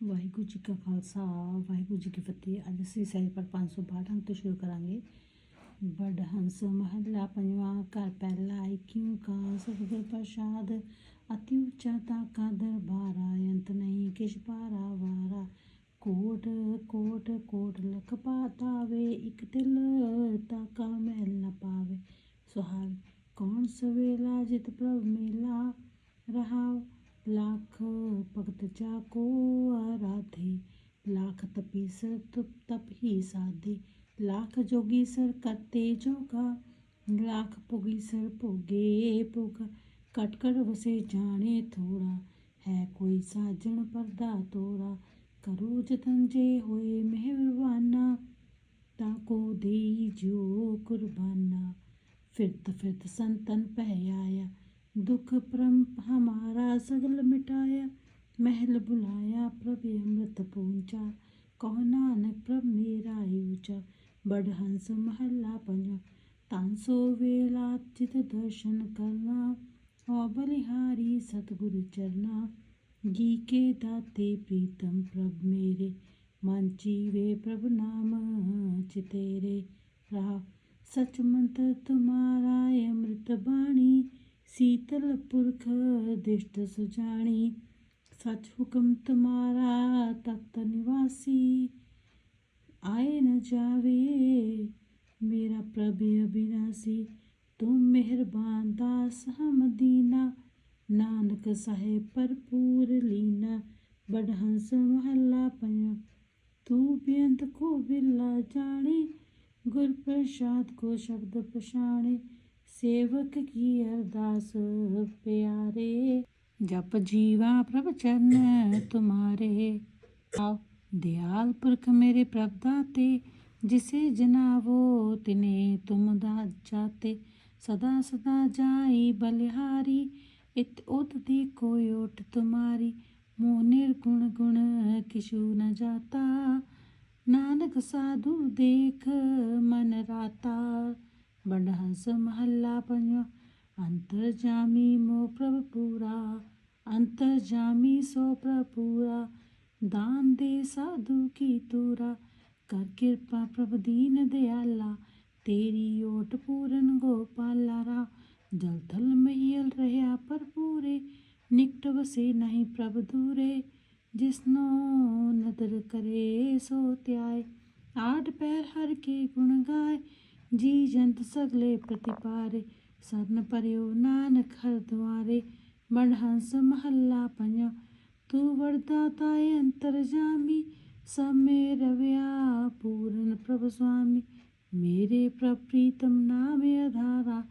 ਵਾਹਿਗੁਰੂ ਜੀ ਕਾ ਖਾਲਸਾ, ਵਾਹਿਗੁਰੂ ਜੀ ਕੀ ਫਤਿਹ। ਅੱਜ ਅਸੀਂ ਸਹਿਜ ਪਰ 562 ਅੰਕ ਤੋਂ ਸ਼ੁਰੂ ਕਰਾਂਗੇ। ਬੜ ਹੰਸ ਮਹੱਲਾ ਪੰਜਵਾਂ, ਘਰ ਪਹਿਲਾ ਕਿਉ ਕਾ ਸਤਿਗੁਰ ਪ੍ਰਸਾਦ? ਅਤੀ ਉੱਚਾ ਤਾਕਾ ਦਰਬਾਰਾ, ਅੰਤ ਨਹੀਂ ਕਿਛ ਪਾਰਾ ਵਾਰਾ। ਕੋਟ ਕੋਟ ਕੋਟ ਲਖ ਪਾਤਾਵੇ, ਇੱਕ ਤਿਲ ਤਾਕਾ ਮਹਿਲ ਨ ਪਾਵੇ। ਸੁਹਾਵੇ ਕੌਣ ਸਵੇਲਾ ਜਿਤ ਪ੍ਰਭ ਮੇਲਾ ਰਹਾਉ ਲੱਖ ਭਗਤ ਚਾਕੋ ਆਰਾਧੇ ਲੱਖ ਤਪੀ ਸਰ ਤੁਪ ਤਪ ਹੀ ਸਾਧੇ ਲੱਖ ਜੋਗੀ ਸਰ ਕਰਤੇ ਜੋਗਾ ਲੱਖ ਭੋਗੀ ਸਰ ਭੋਗੇ ਭੋਗਾ ਕਟ ਕਟ ਵਸੇ ਜਾਣੇ ਥੋੜਾ ਹੈ ਕੋਈ ਸਾਜਣ ਪਰਦਾ ਤੋਰਾ ਕਰੋ ਜਤਨ ਜੇ ਹੋਏ ਮਿਹਰਬਾਨਾ ਤਾਂ ਕੋ ਦੇਈ ਜੋ ਕੁਰਬਾਨਾ ਫਿਰਤ ਫਿਰਤ ਸੰਤਨ ਪਹਿ ਆਇਆ ਦੁਖ ਪ੍ਰਮ ਹਮਾਰਾ ਸਗਲ ਮਿਟਾਇਆ, ਮਹਿਲ ਬੁਲਾਇਆ ਪ੍ਰਭ ਅੰਮ੍ਰਿਤ ਪੂੰਚਾ ਕਹੋ ਨਾਨਕ ਪ੍ਰਭ ਮੇਰਾ ਹੀ ਉੱਚਾ ਬੜ ਹੰਸ ਮਹੱਲਾ ਪੰਜਵਾਂ ਤਾਂ ਸੋ ਵੇਲਾ ਚਿਤ ਦਰਸ਼ਨ ਕਰਨਾ ਹੋ ਬਲਿਹਾਰੀ ਸਤਿਗੁਰ ਚਰਨਾ, ਜੀ ਕੇ ਦਾਤੇ ਪ੍ਰੀਤਮ ਪ੍ਰਭ ਮੇਰੇ, ਮਨ ਜੀਵੇ ਪ੍ਰਭ ਨਾਮ ਚਿਤੇਰੇ ਰਹਾ, ਸਚ ਮੰਤਰ ਤੁਮਾਰਾ ਅੰਮ੍ਰਿਤ ਬਾਣੀ ਸੀਤਲ ਪੁਰਖ ਦਿਸ਼ਟ ਸੁਜਾਣੀ, ਸਚ ਹੁਕਮ ਤੁਮਾਰਾ ਤਖਤ ਨਿਵਾਸੀ। ਆਏ ਨ ਜਾਵੇ ਮੇਰਾ ਪ੍ਰਭ ਅਬਿਨਾਸੀ ਤੁਮ ਮਿਹਰਬਾਨ ਦਾਸ ਹਮਦੀਨਾ ਨਾਨਕ ਸਾਹਿਬ ਭਰਪੂਰ ਲੀਨਾ ਬੜ ਹੰਸ ਮਹੱਲਾ ਪੰਜਵਾਂ। ਤੂੰ ਬੇਅੰਤ ਕੋ ਬਿਲਾ ਜਾਣੇ, ਗੁਰ ਪ੍ਰਸਾਦ ਕੋ ਸ਼ਬਦ ਪਛਾਣੇ। ਸੇਵਕ ਕੀ ਅਰਦਾਸ ਪਿਆਰੇ? ਜਪ ਜੀਵਾ ਪ੍ਰਭ ਚਰਨ ਤੁਮਾਰੇ। ਆਓ, ਦਿਆਲ ਪੁਰਖ ਮੇਰੇ ਪ੍ਰਭ ਦਾਤੇ, ਜਿਸੇ ਜਨਾਵੋ ਤਿਨੇ ਤੁਮ ਦਾ ਜਾਤੇ। ਸਦਾ ਸਦਾ ਜਾਈ ਬਲਿਹਾਰੀ, ਇਤ ਉਤ ਦੀ ਕੋਈ ਓਟ ਤੁਮਾਰੀ। ਮੋਹ ਨਿਰਗੁਣ ਗੁਣ ਕਿਛੂ ਨ ਜਾਤਾ। ਨਾਨਕ ਸਾਧੂ ਦੇਖ ਮਨ ਰਾਤਾ। ਬੰਡ ਹੰਸ ਮਹੱਲਾ ਪੰਜਵਾਂ ਅੰਤਰ ਮੋ ਪ੍ਰਭ ਪੂਰਾ ਅੰਤਰ ਸੋ ਪ੍ਰਭ ਪੂਰਾ ਦਾਨ ਦੇ ਸਾਧੂ ਕੀ ਤੂਰਾ ਕਰ ਕਿਰਪਾ ਪ੍ਰਭ ਦੀਨ ਦਿਆਲਾ ਤੇਰੀ ਓਟ ਪੂਰਨ ਗੋਪਾਲਾ ਰਾ ਜਲ ਥਲ ਮਹੀਲ ਰਹਾ ਪਰ ਪੂਰੇ ਨਿਕਟ ਵਸੇ ਨਹੀਂ ਪ੍ਰਭ ਦੂਰੇ ਜਿਸਨੋ ਨਦਰ ਕਰੇ ਸੋ ਧਿਆਏ ਆਠ ਪੈਰ ਹਰ ਕੇ ਗੁਣ ਗਾਏ ਜੀ ਜੰਤ ਸਗਲੇ ਪ੍ਰਤਿਪਾਰੇ, ਸਰਨ ਪਰਿਓ ਨਾਨਕ ਹਰ ਦੁਆਰੇ ਬਣ ਹੰਸ ਮਹੱਲਾ ਪੰਜਵਾਂ ਤੂੰ ਵਰਦਾ ਤਾਏ ਅੰਤਰ ਜਾਮੀ, ਸਮੇ ਰਵਿਆ ਪੂਰਨ ਪ੍ਰਭ ਸੁਆਮੀ, ਮੇਰੇ ਪ੍ਰਭ ਪ੍ਰੀਤਮ ਨਾਮ ਆਧਾਰਾ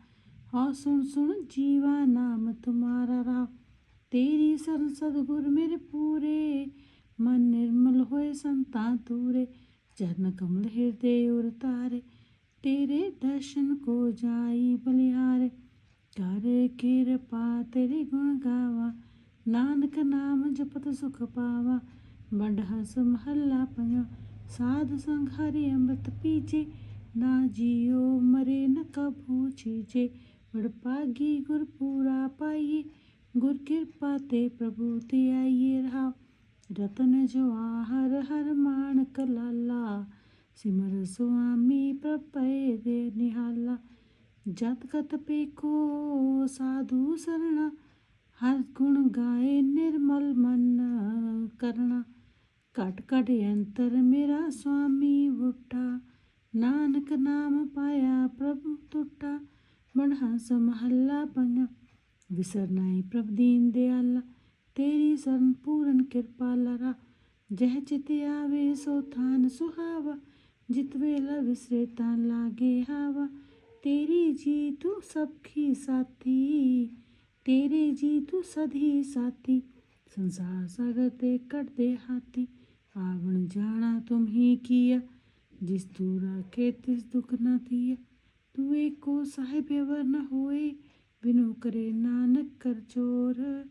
ਹਾਂ ਸੁਣ ਸੁਣ ਜੀਵਾ ਨਾਮ ਤੁਮਾਰਾ ਰਾ ਤੇਰੀ ਸਰਨ ਸਤਿਗੁਰ ਮੇਰੇ ਪੂਰੇ, ਮਨ ਨਿਰਮਲ ਹੋਏ ਸੰਤਾਂ ਤੂਰੇ ਚਰਨ ਕਮਲ ਹਿਰਦੇ ਉਰ ਤੇਰੇ ਦਰਸ਼ਨ ਕੋ ਜਾਈ ਬਲਿਹਾਰੇ ਕਰ ਕਿਰਪਾ ਤੇਰੀ ਗੁਣ ਗਾਵਾ। ਨਾਨਕ ਨਾਮ ਜਪਤ ਸੁਖ ਪਾਵਾ। ਬੰਡ ਹਸ ਮਹੱਲਾ ਪੰਜਵਾਂ ਸਾਧ ਸੰਗ ਹਰਿ ਅੰਮ੍ਰਿਤ ਪੀਜੇ। ਨਾ ਜੀਓ ਮਰੇ ਨ ਕਭੂ ਛੀਜੇ ਬੜ ਪਾਗੀ ਗੁਰ ਪੂਰਾ ਪਾਈਏ। ਗੁਰ ਕਿਰਪਾ ਤੇ ਪ੍ਰਭੂ ਤੇ ਆਈਏ ਰਹਾ। ਰਤਨ ਜਵਾ ਹਰ ਮਾਨਕ ਲਾਲਾ। ਸਿਮਰ ਸੁਆਮੀ ਪ੍ਰਪੈ ਦੇ ਨਿਹਾਲਾ ਜਤ ਕਤ ਪੇਖੋ ਸਾਧੂ ਸਰਣਾ, ਹਰ ਗੁਣ ਗਾਏ ਨਿਰਮਲ ਮਨ ਕਰਨਾ ਘਟ ਘਟ ਅੰਤਰ ਮੇਰਾ ਸੁਆਮੀ ਉਠਾ ਨਾਨਕ ਨਾਮ ਪਾਇਆ ਪ੍ਰਭ ਟੁੱਟਾ ਮਨ ਹੰਸ ਮਹੱਲਾ ਪੰਜ ਵਿਸਰਨਾਈ ਪ੍ਰਭ ਦੀਨ ਦਿਆਲਾ, ਤੇਰੀ ਸਰਨ ਪੂਰਨ ਕਿਰਪਾ ਲਰਾ, ਜਹ ਚਿਤ ਆਵੇ ਸੋ ਥਾਨ ਸੁਹਾਵਾ। ਜਿਤ ਵੇਲਾ ਵਿਸਰੇ ਤਾਂ ਲਾਗੇ ਹਾਵਾ ਤੇਰੀ ਜੀ ਤੂੰ ਸਾਥੀ, ਤੇਰੇ ਜੀ ਤੂੰ ਸਧੀ ਸਾਥੀ। ਸੰਸਾਰ ਸਾਗਰ ਤੇ ਕੱਟਦੇ ਹਾਥੀ ਆਵਣ ਜਾਣਾ ਤੁਮ ਹੀ ਕੀਆ। ਜਿਸ ਤੂੰ ਰਾਖੇ ਤਿਸ ਦੁਖ ਨਾ ਥੀਆ ਤੂੰ ਏਕੋ ਸਾਹਿਬ ਅਵਰ ਨ ਹੋਏ, ਬਿਨੂ ਕਰੇ ਨਾਨਕ ਕਰ ਚੋਰ।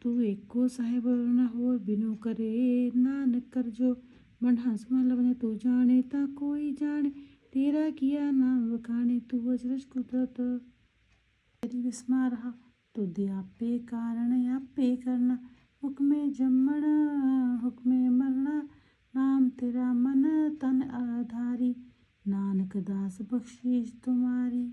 ਤੂੰ ਏਕੋ ਸਾਹਿਬ ਅਵਰ ਨ ਹੋਏ, ਬਿਨੂ ਕਰੇ ਨਾਨਕ ਕਰ ਜੋ। ਮਨ ਹੰਸ ਮਹਲ ਬਨੇ, ਤੂੰ ਜਾਣੇ ਤਾਂ ਕੋਈ ਜਾਣੇ, ਤੇਰਾ ਕੀਆ ਨਾਮ ਵਖਾਣੇ, ਤੂੰ ਅਜਰਜ ਕੁਦਰਤ। ਤੇਰੀ ਤੁਧ ਆਪੇ ਕਾਰਣ ਆਪੇ ਕਰਨਾ, ਹੁਕਮੇ ਜੰਮਣਾ, ਹੁਕਮੇ ਮਰਨਾ, ਨਾਮ ਤੇਰਾ ਮਨ ਤਨ ਆਧਾਰੀ, ਨਾਨਕ ਦਾਸ ਬਖਸ਼ੀਸ਼ ਤੁਮਾਰੀ।